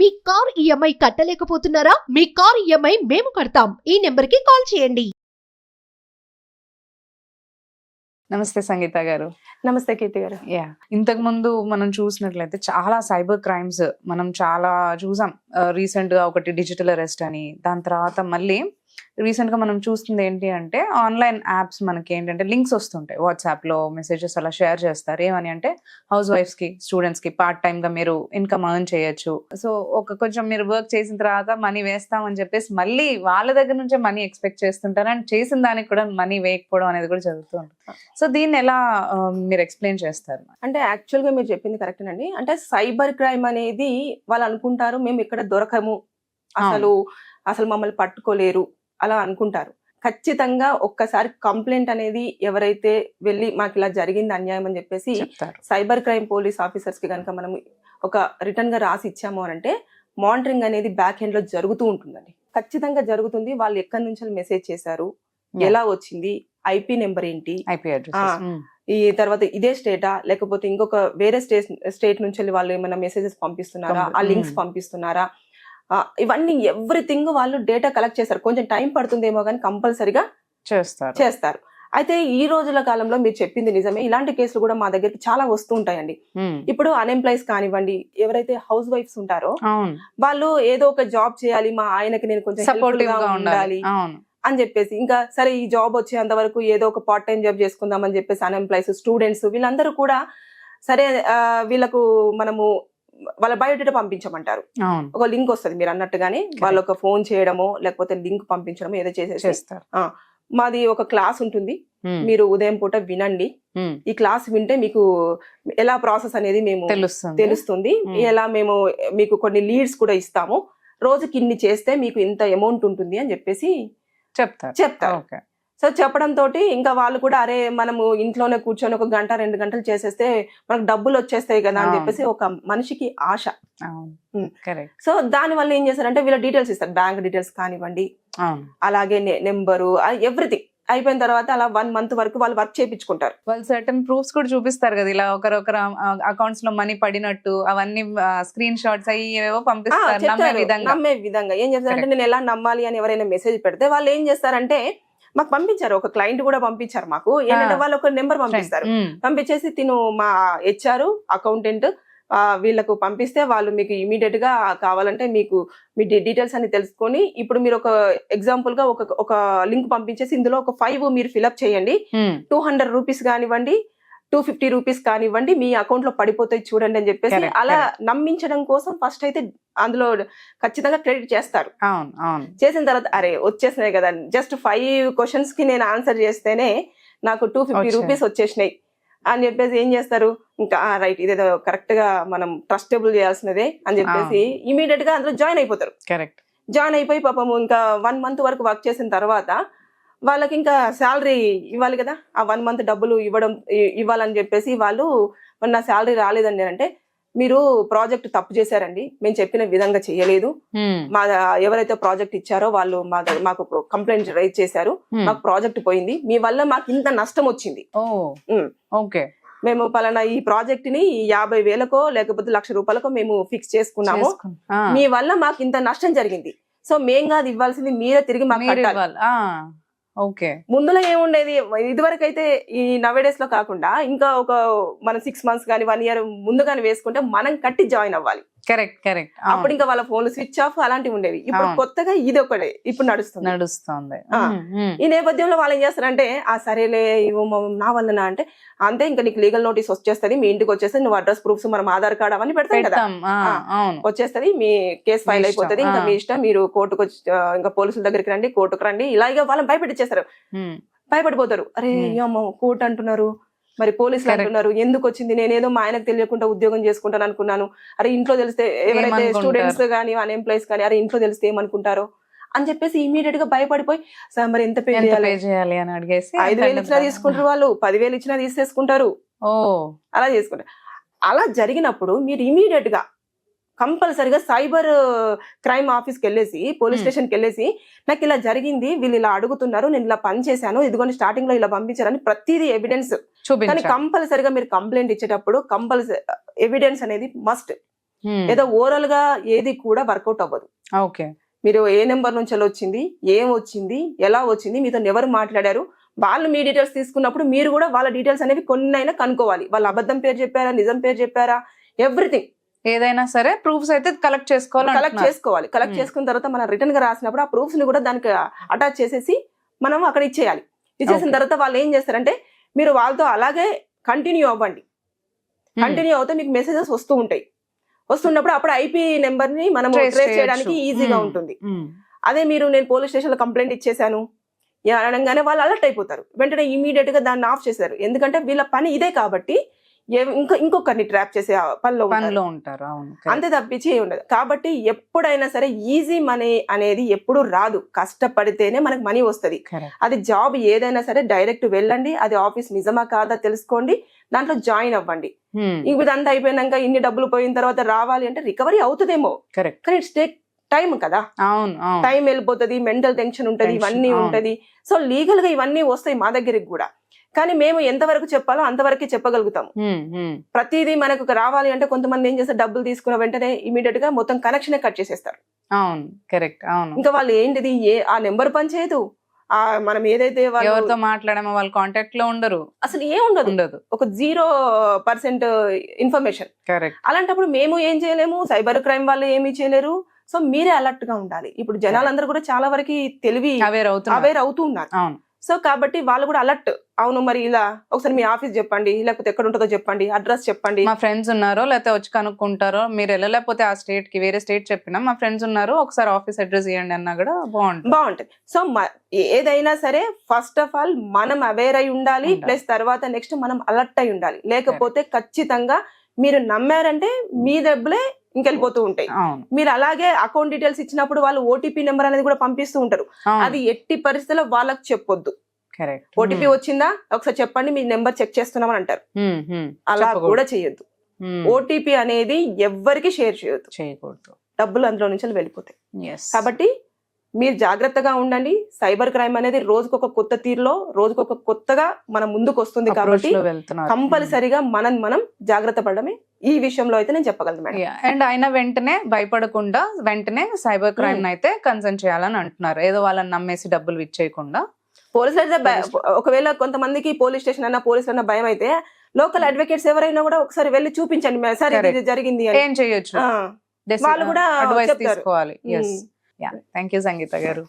మీ car EMI కట్టలేకపోతున్నారా? మీ car EMI మేము కడతాం. ఈ నెంబర్కి కాల్ చేయండి. నమస్తే సంగీత గారు. నమస్తే కీర్తి గారు. యా. ఇంతకు ముందు మనం చూసినట్లయితే చాలా సైబర్ క్రైమ్స్ మనం చాలా చూసాం. రీసెంట్గా ఒకటి డిజిటల్ అరెస్ట్ అని. దాని తర్వాత మళ్ళీ రీసెంట్గా మనం చూస్తుంది ఏంటి అంటే ఆన్లైన్ యాప్స్ మనకి ఏంటంటే లింక్స్ వస్తుంటాయి. వాట్సాప్లో మెసేజెస్ అలా షేర్ చేస్తారు. ఏమని అంటే హౌస్ వైఫ్స్కి స్టూడెంట్స్కి పార్ట్ టైమ్గా మీరు ఇన్కమ్ ఎర్న్ చేయొచ్చు. సో ఒక కొంచెం మీరు వర్క్ చేసిన తర్వాత మనీ వేస్తామని చెప్పేసి మళ్ళీ వాళ్ళ దగ్గర నుంచే మనీ ఎక్స్పెక్ట్ చేస్తుంటారు. అండ్ చేసిన దానికి కూడా మనీ వేయకపోవడం అనేది కూడా జరుగుతూ ఉంటుంది. సో దీన్ని ఎలా మీరు ఎక్స్ప్లెయిన్ చేస్తారు? అంటే యాక్చువల్గా మీరు చెప్పింది కరెక్ట్ అండి. అంటే సైబర్ క్రైమ్ అనేది వాళ్ళు అనుకుంటారు మేము ఇక్కడ దొరకము. అసలు అసలు మమ్మల్ని పట్టుకోలేరు. అలా అనుకుంటారు. ఖచ్చితంగా ఒక్కసారి కంప్లైంట్ అనేది ఎవరైతే వెళ్ళి మాకు ఇలా జరిగింది అన్యాయం అని చెప్పేసి సైబర్ క్రైమ్ పోలీస్ ఆఫీసర్స్కి కనుక మనం ఒక రిటర్న్గా రాసి ఇచ్చాము అని అంటే మానిటరింగ్ అనేది బ్యాక్ ఎండ్లో జరుగుతూ ఉంటుందండి. ఖచ్చితంగా జరుగుతుంది. వాళ్ళు ఎక్కడి నుంచి మెసేజ్ చేశారు. ఎలా వచ్చింది? ఐపీ నెంబర్ ఏంటి? ఈ తర్వాత ఇదే స్టేటా? లేకపోతే ఇంకొక వేరే స్టేట్ స్టేట్ నుంచి వెళ్ళి ఏమైనా మెసేజెస్ పంపిస్తున్నారా? ఆ లింక్స్. పంపిస్తున్నారా? ఇవన్నీ ఎవ్రీథింగ్ వాళ్ళు డేటా కలెక్ట్ చేస్తారు. కొంచెం టైం పడుతుందేమో కానీ కంపల్సరిగా చేస్తారు. చేస్తారు. అయితే ఈ రోజుల కాలంలో మీరు చెప్పింది నిజమే. ఇలాంటి కేసులు కూడా మా దగ్గరికి చాలా వస్తూ ఉంటాయండి. ఇప్పుడు అన్ఎంప్లాయీస్ కానివ్వండి ఎవరైతే హౌస్ వైఫ్స్ ఉంటారో వాళ్ళు ఏదో ఒక జాబ్ చేయాలి మా ఆయనకి నేను కొంచెం helpful సపోర్టివ్గా గా ఉండాలి. అని చెప్పేసి ఇంకా సరే ఈ జాబ్ వచ్చేంత వరకు ఏదో ఒక పార్ట్ టైం జాబ్ చేసుకుందాం అని చెప్పేసి అన్ఎంప్లాయీస్ స్టూడెంట్స్ వీళ్ళందరూ కూడా సరే వీళ్ళకు మనము వాళ్ళ బయోడేటా పంపించమంటారు. ఒక లింక్ వస్తుంది మీరు అన్నట్టుగానే వాళ్ళు ఒక ఫోన్ చేయడమో లేకపోతే లింక్ పంపించడమో ఏదో చేసేసి చేస్తారు. మాది ఒక క్లాస్ ఉంటుంది. మీరు ఉదయం పూట వినండి. ఈ క్లాస్ వింటే మీకు ఎలా ప్రాసెస్ అనేది మేము తెలుస్తుంది. ఎలా మేము మీకు కొన్ని లీడ్స్ కూడా ఇస్తాము. రోజుకి ఇన్ని చేస్తే మీకు ఇంత అమౌంట్ ఉంటుంది అని చెప్పేసి చెప్తారు. చెప్తారు. ఓకే. సో చెప్పడం తోటి ఇంకా వాళ్ళు కూడా అరే మనము ఇంట్లోనే కూర్చొని ఒక గంట రెండు గంటలు చేసేస్తే మనకు డబ్బులు వచ్చేస్తాయి కదా అని. చెప్పేసి ఒక మనిషికి ఆశ. సో దాని వల్ల ఏం చేస్తారంటే వీళ్ళ డీటెయిల్స్ ఇస్తారు. బ్యాంక్ డీటెయిల్స్ కానివ్వండి అలాగే నెంబరు ఎవ్రీథింగ్. అయిపోయిన తర్వాత అలా వన్ మంత్ వరకు వాళ్ళు వర్క్ చేయించుకుంటారు వాళ్ళు సర్టన్ ప్రూఫ్స్ కూడా చూపిస్తారు కదా ఇలా ఒకరొకరు అకౌంట్స్లో మనీ పడినట్టు అవన్నీ స్క్రీన్ షాట్స్ అయ్యి ఏవేవో ఆ, పంపిస్తారు నమ్మే విధంగా. ఏం చేస్తారంటే నేను ఎలా నమ్మాలి అని ఎవరైనా మెసేజ్ పెడితే వాళ్ళు ఏం చేస్తారంటే మాకు పంపించారు. ఒక క్లయింట్ కూడా పంపించారు మాకు. ఏంటంటే వాళ్ళు ఒక నెంబర్ పంపిస్తారు. పంపించేసి తిను మా హెచ్ఆర్ అకౌంటెంట్ వీళ్ళకు పంపిస్తే వాళ్ళు మీకు ఇమీడియట్గా కావాలంటే మీకు మీ డీటెయిల్స్ అన్ని తెలుసుకొని ఇప్పుడు మీరు ఒక ఎగ్జాంపుల్గా ఒక ఒక లింక్ పంపించేసి ఇందులో ఒక ఫైవ్ మీరు ఫిల్అప్ చేయండి. టూ హండ్రెడ్ రూపీస్ కానివ్వండి టూ ఫిఫ్టీ రూపీస్ కానివ్వండి మీ అకౌంట్లో పడిపోతాయి చూడండి అని చెప్పేసి అలా నమ్మించడం కోసం ఫస్ట్ అయితే అందులో ఖచ్చితంగా క్రెడిట్ చేస్తారు. అవును అవును. చేసిన తర్వాత అరే వచ్చేసినాయి కదా. జస్ట్ ఫైవ్ క్వశ్చన్స్కి నేను ఆన్సర్ చేస్తేనే నాకు టూ ఫిఫ్టీ. రూపీస్ వచ్చేసినాయి. అని చెప్పేసి ఏం చేస్తారు? ఇంకా రైట్ ఇదేదో కరెక్ట్గా మనం ట్రస్టబుల్ చేయాల్సినదే అని చెప్పేసి ఇమీడియట్గా అందులో జాయిన్ అయిపోతారు. కరెక్ట్ జాయిన్ అయిపోయి పాపము ఇంకా వన్ మంత్ వరకు వర్క్ చేసిన తర్వాత వాళ్ళకి ఇంకా శాలరీ ఇవ్వాలి కదా. ఆ వన్ మంత్ డబ్బులు ఇవ్వడం ఇవ్వాలని చెప్పేసి వాళ్ళు "మరి నా శాలరీ రాలేదండి అంటే మీరు ప్రాజెక్ట్ తప్పు చేశారండి మేము చెప్పిన విధంగా చేయలేదు. మా ఎవరైతే ప్రాజెక్ట్ ఇచ్చారో వాళ్ళు మా మాకు కంప్లైంట్ రైజ్ చేశారు. మాకు ప్రాజెక్ట్ పోయింది. మీ వల్ల మాకు ఇంత నష్టం వచ్చింది. ఓకే. మేము పలానా ఈ ప్రాజెక్ట్ని యాభై వేలకో లేకపోతే లక్ష రూపాయలకో మేము ఫిక్స్ చేసుకున్నాము. మీ వల్ల మాకు ఇంత నష్టం జరిగింది. సో మేం కాదు ఇవ్వాల్సింది మీరే తిరిగి మాకు కట్టాలి. ఓకే. ముందులో ఏముండేది? ఇదివరకు అయితే ఈ నవేడేస్లో కాకుండా ఇంకా ఒక మనం సిక్స్ మంత్స్ కానీ వన్ ఇయర్ ముందు కానీ వేసుకుంటే మనం కట్టి జాయిన్ అవ్వాలి. Correct correct. అప్పుడు ఇంకా వాళ్ళ ఫోన్లు స్విచ్ ఆఫ్ అలాంటివి ఉండేవి. ఇప్పుడు. కొత్తగా ఇది ఒకటే ఇప్పుడు నడుస్తుంది. నడుస్తుంది. ఈ నేపథ్యంలో వాళ్ళు ఏం చేస్తారంటే ఆ సరేలే నా వల్లనా? అంటే అంతే ఇంకా నీకు లీగల్ నోటీస్ వచ్చేస్తది మీ ఇంటికి వచ్చేస్తే నువ్వు అడ్రస్ ప్రూఫ్స్ మనం ఆధార్ కార్డ్ అవన్నీ పెడతాం కదా. వచ్చేస్తది మీ కేసు ఫైల్ అయిపోతుంది ఇంకా. మీ ఇష్టం మీరు కోర్టుకు ఇంకా పోలీసుల దగ్గరికి రండి కోర్టుకు రండి ఇలాగే వాళ్ళని భయపెట్టించేస్తారు భయపడిపోతారు. అరే. అమ్మో కోర్టు అంటున్నారు మరి పోలీసులు. అంటున్నారు ఎందుకు వచ్చింది నేనేదో మా ఆయనకు తెలియకుండా ఉద్యోగం చేసుకుంటాను అనుకున్నాను. అరే ఇంట్లో తెలిస్తే ఎవరైతే? స్టూడెంట్స్ కానీ అన్ఎంప్లాయీస్ కానీ అరే ఇంట్లో తెలిస్తే ఏమనుకుంటారో? అని చెప్పేసి ఇమీడియట్గా భయపడిపోయి "సార్, మరి ఎంత పే చేయాలి? అని అడిగేసి ఐదు వేలు ఇచ్చినా తీసుకుంటారు వాళ్ళు పదివేలు ఇచ్చినా తీసేసుకుంటారు. అలా చేసుకుంటారు. అలా జరిగినప్పుడు మీరు ఇమీడియట్గా కంపల్సరిగా సైబర్ క్రైమ్ ఆఫీస్కి వెళ్ళేసి పోలీస్. స్టేషన్కి వెళ్ళేసి నాకు ఇలా జరిగింది వీళ్ళు ఇలా అడుగుతున్నారు నేను ఇలా పని చేశాను ఇదిగోని స్టార్టింగ్లో ఇలా పంపించారని ప్రతిదీ ఎవిడెన్స్. కానీ కంపల్సరిగా మీరు కంప్లైంట్ ఇచ్చేటప్పుడు కంపల్సరీ ఎవిడెన్స్ అనేది మస్ట్. ఏదో ఓవరాల్గా ఏది కూడా వర్కౌట్ అవ్వదు. ఓకే. మీరు ఏ నెంబర్ నుంచి వచ్చింది ఏం వచ్చింది ఎలా వచ్చింది మీతో ఎవరు మాట్లాడారు వాళ్ళు మీ డీటెయిల్స్ తీసుకున్నప్పుడు మీరు కూడా వాళ్ళ డీటెయిల్స్ అనేవి కొన్నైనా కనుక్కోవాలి. వాళ్ళు అబద్ధం పేరు చెప్పారా నిజం పేరు చెప్పారా ఎవ్రీథింగ్. ఏదైనా సరే ప్రూఫ్స్ అయితే కలెక్ట్ చేసుకోవాలి కలెక్ట్. చేసుకోవాలి కలెక్ట్. చేసుకున్న తర్వాత మనం రిటర్న్గా రాసినప్పుడు ఆ ప్రూఫ్స్ని కూడా దానికి అటాచ్ చేసేసి మనం అక్కడ ఇచ్చేయాలి ఇచ్చేసిన. తర్వాత వాళ్ళు ఏం చేస్తారంటే మీరు వాళ్ళతో అలాగే కంటిన్యూ అవ్వండి. కంటిన్యూ అవుతే మీకు మెసేజెస్ వస్తూ ఉంటాయి వస్తున్నప్పుడు అప్పుడు ఐపీ నెంబర్ని మనం ట్రేస్. చేయడానికి ఈజీగా. ఉంటుంది. అదే మీరు నేను పోలీస్ స్టేషన్లో కంప్లైంట్ ఇచ్చేసాను అనగానే వాళ్ళు అలర్ట్ అయిపోతారు వెంటనే ఇమీడియట్గా దాన్ని ఆఫ్ చేశారు ఎందుకంటే వీళ్ళ పని ఇదే కాబట్టి ఇంకో ఇంకొకరిని ట్రాప్ చేసే పనిలో ఉంటారు. పనిలో ఉంటారు అవును అంతే తప్పించి ఉండదు. కాబట్టి ఎప్పుడైనా సరే ఈజీ మనీ అనేది ఎప్పుడు రాదు. కష్టపడితేనే మనకు మనీ వస్తది. అది జాబ్ ఏదైనా సరే డైరెక్ట్ వెళ్ళండి. అది ఆఫీస్ నిజమా కాదా తెలుసుకోండి. దాంట్లో జాయిన్ అవ్వండి. ఇంక ఇదంతా అయిపోయినాక ఇన్ని డబ్బులు పోయిన తర్వాత రావాలి అంటే రికవరీ అవుతుందేమో. కరెక్ట్ కానీ ఇట్స్ టేక్ టైం కదా. అవును టైం వెళ్ళిపోతుంది మెంటల్ టెన్షన్ ఉంటది ఇవన్నీ. ఉంటది. సో లీగల్గా ఇవన్నీ వస్తాయి మా దగ్గరికి కూడా. కానీ మేము ఎంతవరకు చెప్పాలో అంతవరకే చెప్పగలుగుతాం. ప్రతిదీ మనకు రావాలి అంటే కొంతమంది ఏం చేస్తారు? డబ్బులు తీసుకున్న వెంటనే ఇమీడియట్గా మొత్తం కనెక్షన్ కట్ చేసేస్తారు. అవును. కరెక్ట్. అవును. ఇంకా వాళ్ళు ఏంటిది? ఏ ఆ నెంబర్ పనిచేయదు. ఆ మనం ఏదైతే వాళ్ళు ఎవరితో మాట్లాడమో వాళ్ళు కాంటాక్ట్లో ఉండరు. అసలు ఏం ఉండదు. ఉండదు. ఒక జీరో పర్సెంట్ ఇన్ఫర్మేషన్. కరెక్ట్. అలాంటప్పుడు మేము ఏం చేయలేము? సైబర్ క్రైమ్ వాళ్ళు ఏమీ చేయలేరు. సో మీరే అలర్ట్గా ఉండాలి. ఇప్పుడు జనాలందరూ కూడా చాలా వరకు తెలివి అవేర్ అవుతున్నారు. అవేర్ అవుతూ ఉన్నారు. అవును. సో కాబట్టి వాళ్ళు కూడా అలర్ట్ అవును మరి ఇలా ఒకసారి మీ ఆఫీస్ చెప్పండి లేకపోతే ఎక్కడ ఉంటుందో చెప్పండి అడ్రస్ చెప్పండి. మా ఫ్రెండ్స్ ఉన్నారో లేకపోతే వచ్చి కనుక్కుంటారో మీరు వెళ్ళలేకపోతే ఆ స్టేట్కి వేరే స్టేట్ చెప్పినా మా ఫ్రెండ్స్ ఉన్నారు ఒకసారి ఆఫీస్ అడ్రస్ ఇవ్వండి అన్నా కూడా బాగుంటుంది. బాగుంటది. సో ఏదైనా సరే ఫస్ట్ ఆఫ్ ఆల్ మనం అవేర్ అయి ఉండాలి. ప్లస్ తర్వాత నెక్స్ట్ మనం అలర్ట్ అయి ఉండాలి. లేకపోతే ఖచ్చితంగా మీరు నమ్మారంటే మీ డబ్బులే ఇంకెళ్ళిపోతూ ఉంటాయి. మీరు అలాగే అకౌంట్ డీటెయిల్స్ ఇచ్చినప్పుడు వాళ్ళు ఓటీపీ నెంబర్ అనేది కూడా పంపిస్తూ ఉంటారు. అది ఎట్టి పరిస్థితుల్లో వాళ్ళకి చెప్పొద్దు. ఓటీపీ వచ్చిందా? ఒకసారి చెప్పండి మీ నెంబర్ చెక్ చేస్తున్నామని అంటారు. అలా చెప్పకూడదు. కూడా చేయొద్దు. ఓటీపీ అనేది ఎవ్వరికి షేర్ చేయొద్దు. చేయకూడదు. డబ్బులు అందులో నుంచి వెళ్ళిపోతాయి. కాబట్టి మీరు జాగ్రత్తగా ఉండండి. సైబర్ క్రైమ్ అనేది రోజుకొక కొత్త తీరులో రోజుకొక కొత్తగా మన ముందుకు వస్తుంది కాబట్టి కంపల్సరిగా మనం మనం జాగ్రత్త పడడమే ఈ విషయంలో అయితే నేను చెప్పగలను మేడం. అండ్ ఆయన వెంటనే భయపడకుండా వెంటనే సైబర్ క్రైమ్ అయితే కన్సర్న్ చేయాలని అంటున్నారు. ఏదో వాళ్ళని నమ్మేసి డబ్బులు ఇచ్చేయకుండా పోలీసులు అయితే ఒకవేళ కొంతమందికి పోలీస్ స్టేషన్ అన్న పోలీసులు అన్న భయం అయితే లోకల్ అడ్వకేట్స్ ఎవరైనా కూడా ఒకసారి వెళ్ళి చూపించండి సార్ ఇది. జరిగింది ఏం చేయొచ్చు? వాళ్ళు కూడా అడ్వైస్. తీసుకోవాలి. థ్యాంక్ యూ సంగీత గారు.